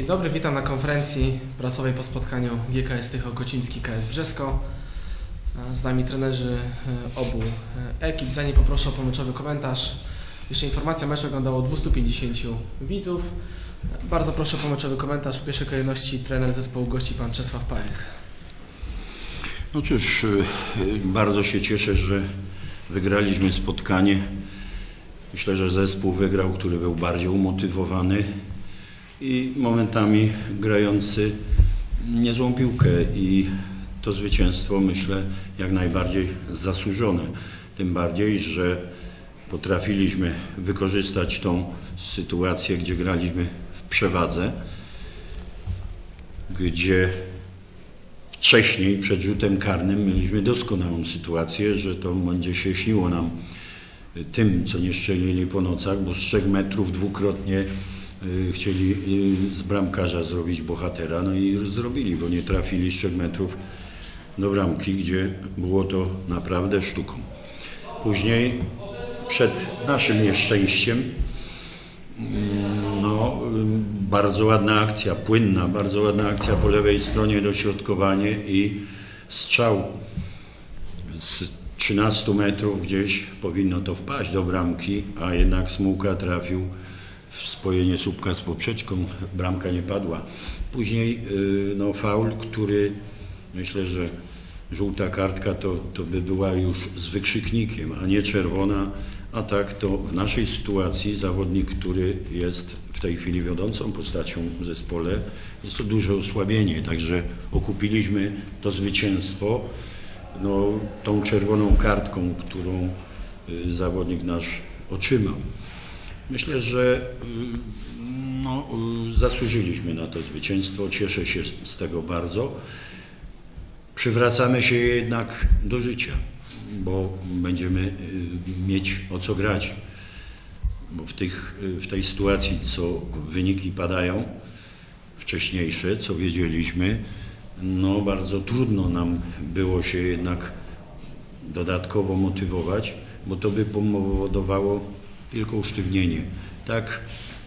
Dzień dobry, witam na konferencji prasowej po spotkaniu GKS Tycho Kocimski KS Brzesko. Z nami trenerzy e, obu e, ekip. Zanim poproszę o pomyczowy komentarz. Jeszcze informacja, mecz oglądało 250 widzów. Bardzo proszę o pomyczowy komentarz. W pierwszej kolejności trener zespołu gości pan Czesław Pajek. No cóż, bardzo się cieszę, że wygraliśmy spotkanie. Myślę, że zespół wygrał, który był bardziej umotywowany i momentami grający niezłą piłkę i to zwycięstwo myślę jak najbardziej zasłużone. Tym bardziej, że potrafiliśmy wykorzystać tą sytuację, gdzie graliśmy w przewadze, gdzie wcześniej, przed rzutem karnym, mieliśmy doskonałą sytuację, że to będzie się śniło nam tym, co nie strzelili po nocach, bo z trzech metrów dwukrotnie chcieli y, z bramkarza zrobić bohatera, no i zrobili, bo nie trafili z trzech metrów do bramki, gdzie było to naprawdę sztuką. Później, przed naszym nieszczęściem, no, ym, bardzo ładna akcja, płynna, bardzo ładna akcja po lewej stronie, dośrodkowanie i strzał z 13 metrów gdzieś powinno to wpaść do bramki, a jednak Smułka trafił spojenie słupka z poprzeczką, bramka nie padła. Później yy, no, faul, który myślę, że żółta kartka to, to by była już z wykrzyknikiem, a nie czerwona, a tak to w naszej sytuacji zawodnik, który jest w tej chwili wiodącą postacią w zespole, jest to duże osłabienie, także okupiliśmy to zwycięstwo no, tą czerwoną kartką, którą y, zawodnik nasz otrzymał. Myślę, że y, no, zasłużyliśmy na to zwycięstwo, cieszę się z tego bardzo. Przywracamy się jednak do życia, bo będziemy y, mieć o co grać. Bo w, tych, w tej sytuacji, co wyniki padają, wcześniejsze, co wiedzieliśmy, no bardzo trudno nam było się jednak dodatkowo motywować, bo to by powodowało tylko usztywnienie. Tak,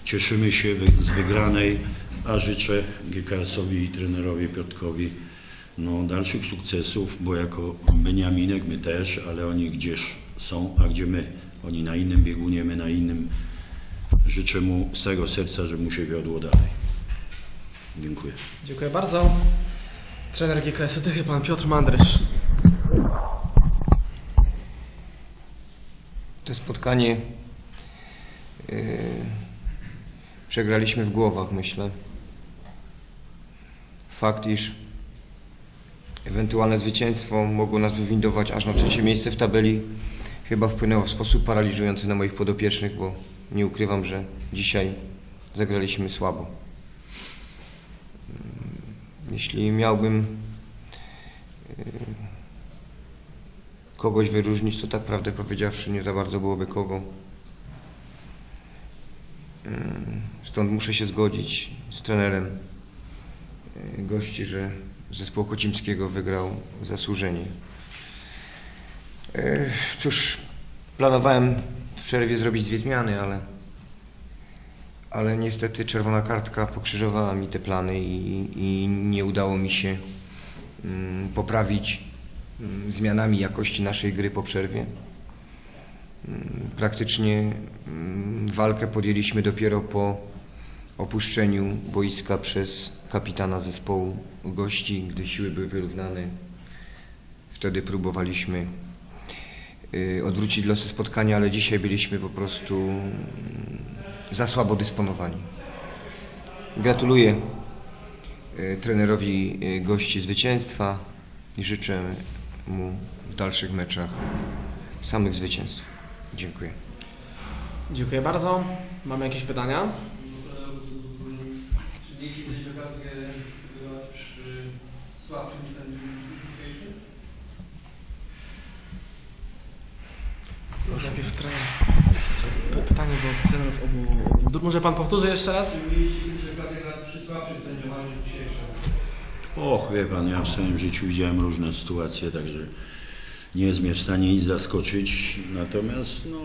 cieszymy się z wygranej, a życzę GKS-owi i trenerowi Piotrkowi no, dalszych sukcesów, bo jako Beniaminek my też, ale oni gdzież są, a gdzie my? Oni na innym biegunie, my na innym. Życzę mu z całego serca, żeby mu się wiodło dalej. Dziękuję. Dziękuję bardzo. Trener GKS-u Tychy, pan Piotr Mandrysz. To spotkanie przegraliśmy w głowach, myślę. Fakt, iż ewentualne zwycięstwo mogło nas wywindować aż na trzecie miejsce w tabeli, chyba wpłynęło w sposób paraliżujący na moich podopiecznych, bo nie ukrywam, że dzisiaj zagraliśmy słabo. Mm, Jeśli miałbym yy, kogoś wyróżnić, to tak prawdę powiedziawszy nie za bardzo byłoby kogo. Stąd muszę się zgodzić z trenerem y, gości, że zespół Kocimskiego wygrał zasłużenie. Y, Cóż, planowałem w przerwie zrobić dwie zmiany, ale, ale niestety czerwona kartka pokrzyżowała mi te plany i, i nie udało mi się ym, poprawić ym, zmianami jakości naszej gry po przerwie. Ym, Praktycznie walkę podjęliśmy dopiero po opuszczeniu boiska przez kapitana zespołu gości, gdy siły były wyrównane. Wtedy próbowaliśmy y, odwrócić losy spotkania, ale dzisiaj byliśmy po prostu ym, za słabo dysponowani. Gratuluję y, trenerowi y, gości zwycięstwa i życzę mu w dalszych meczach samych zwycięstw. Dziękuję. Dziękuję bardzo. Mamy jakieś pytania? Też okazję bywać przy słabszym sędziu dzisiejszym? Najpierw trener. P- Pytanie było od trenerów obu. Może pan powtórzy jeszcze raz? Też okazję grać przy słabszym sędziowaniu dzisiejszym? Och, wie pan, ja w swoim życiu widziałem różne sytuacje, także nie jest mnie w stanie nic zaskoczyć. Natomiast no,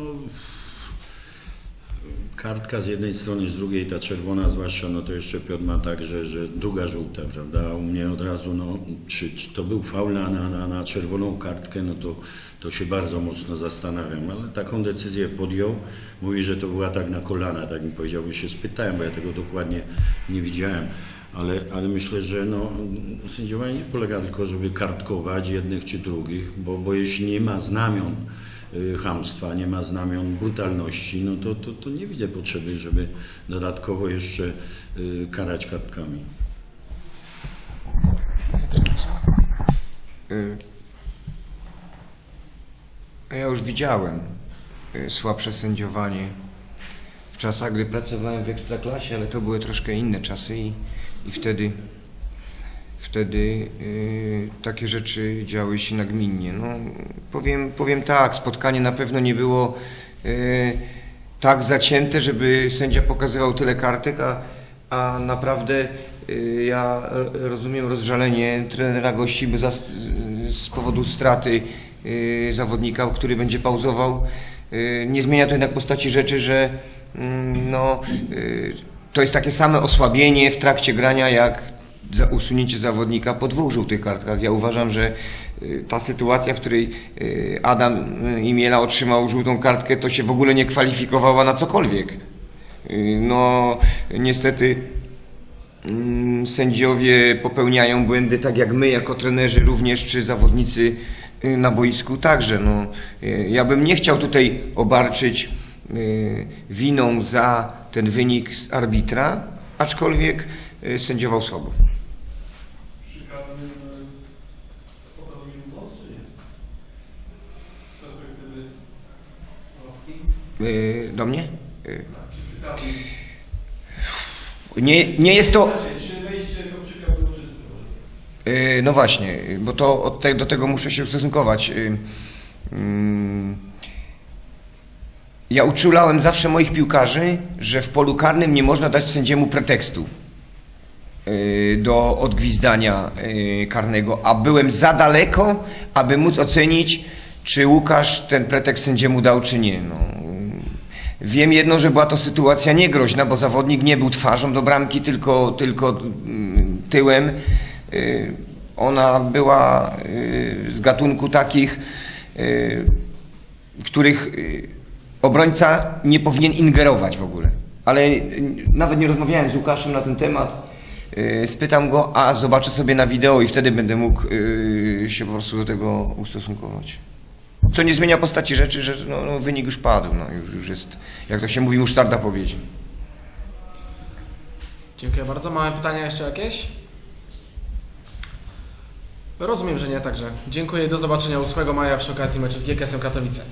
kartka z jednej strony, z drugiej ta czerwona zwłaszcza, no to jeszcze Piotr ma tak, że, druga żółta, prawda? U mnie od razu, no, czy, czy to był faul na, na, na, czerwoną kartkę, no to, to się bardzo mocno zastanawiam, ale taką decyzję podjął. Mówi, że to była tak na kolana, tak mi powiedział, się spytałem, bo ja tego dokładnie nie widziałem. Ale, ale myślę, że no, sędziowanie nie polega tylko, żeby kartkować jednych czy drugich, bo, bo jeśli nie ma znamion y, chamstwa, nie ma znamion brutalności, no to, to, to nie widzę potrzeby, żeby dodatkowo jeszcze y, karać kartkami. Y, Ja już widziałem słabsze sędziowanie w czasach, gdy pracowałem w Ekstraklasie, ale to były troszkę inne czasy i, i wtedy, wtedy y, takie rzeczy działy się nagminnie. No, powiem, powiem tak, spotkanie na pewno nie było y, tak zacięte, żeby sędzia pokazywał tyle kartek, a, a naprawdę y, ja rozumiem rozżalenie trenera gości, bo za, z powodu straty y, zawodnika, który będzie pauzował. Y, Nie zmienia to jednak postaci rzeczy, że mm, no, to jest takie same osłabienie w trakcie grania, jak za usunięcie zawodnika po dwóch żółtych kartkach. Ja uważam, że y, ta sytuacja, w której y, Adam y, Imiela otrzymał żółtą kartkę, to się w ogóle nie kwalifikowała na cokolwiek. No, niestety mm, sędziowie popełniają błędy, tak jak my jako trenerzy również, czy zawodnicy na boisku także. No, ja bym nie chciał tutaj obarczyć winą za ten wynik z arbitra, aczkolwiek sędziował słabo. Przy karnym popełnił błąd, czy nie? Z perspektywy ławki? Y, Do mnie? Y? Nie, nie jest to... Y, No właśnie, y, bo to od te, do tego muszę się ustosunkować. Y, mm, Ja uczulałem zawsze moich piłkarzy, że w polu karnym nie można dać sędziemu pretekstu y, do odgwizdania y, karnego, a byłem za daleko, aby móc ocenić, czy Łukasz ten pretekst sędziemu dał, czy nie. No, y, wiem jedno, że była to sytuacja niegroźna, bo zawodnik nie był twarzą do bramki, tylko, tylko mm, tyłem. Y, Ona była y, z gatunku takich, y, których obrońca nie powinien ingerować w ogóle. Ale nawet nie rozmawiałem z Łukaszem na ten temat. Spytam go, a zobaczę sobie na wideo i wtedy będę mógł się po prostu do tego ustosunkować. Co nie zmienia postaci rzeczy, że no, no, wynik już padł, no, już, już jest, jak to się mówi, musztarda powiedzi. Dziękuję bardzo. Mamy pytania jeszcze jakieś? Rozumiem, że nie, także dziękuję. Do zobaczenia 8 maja przy okazji meczu z GKS-em Katowice.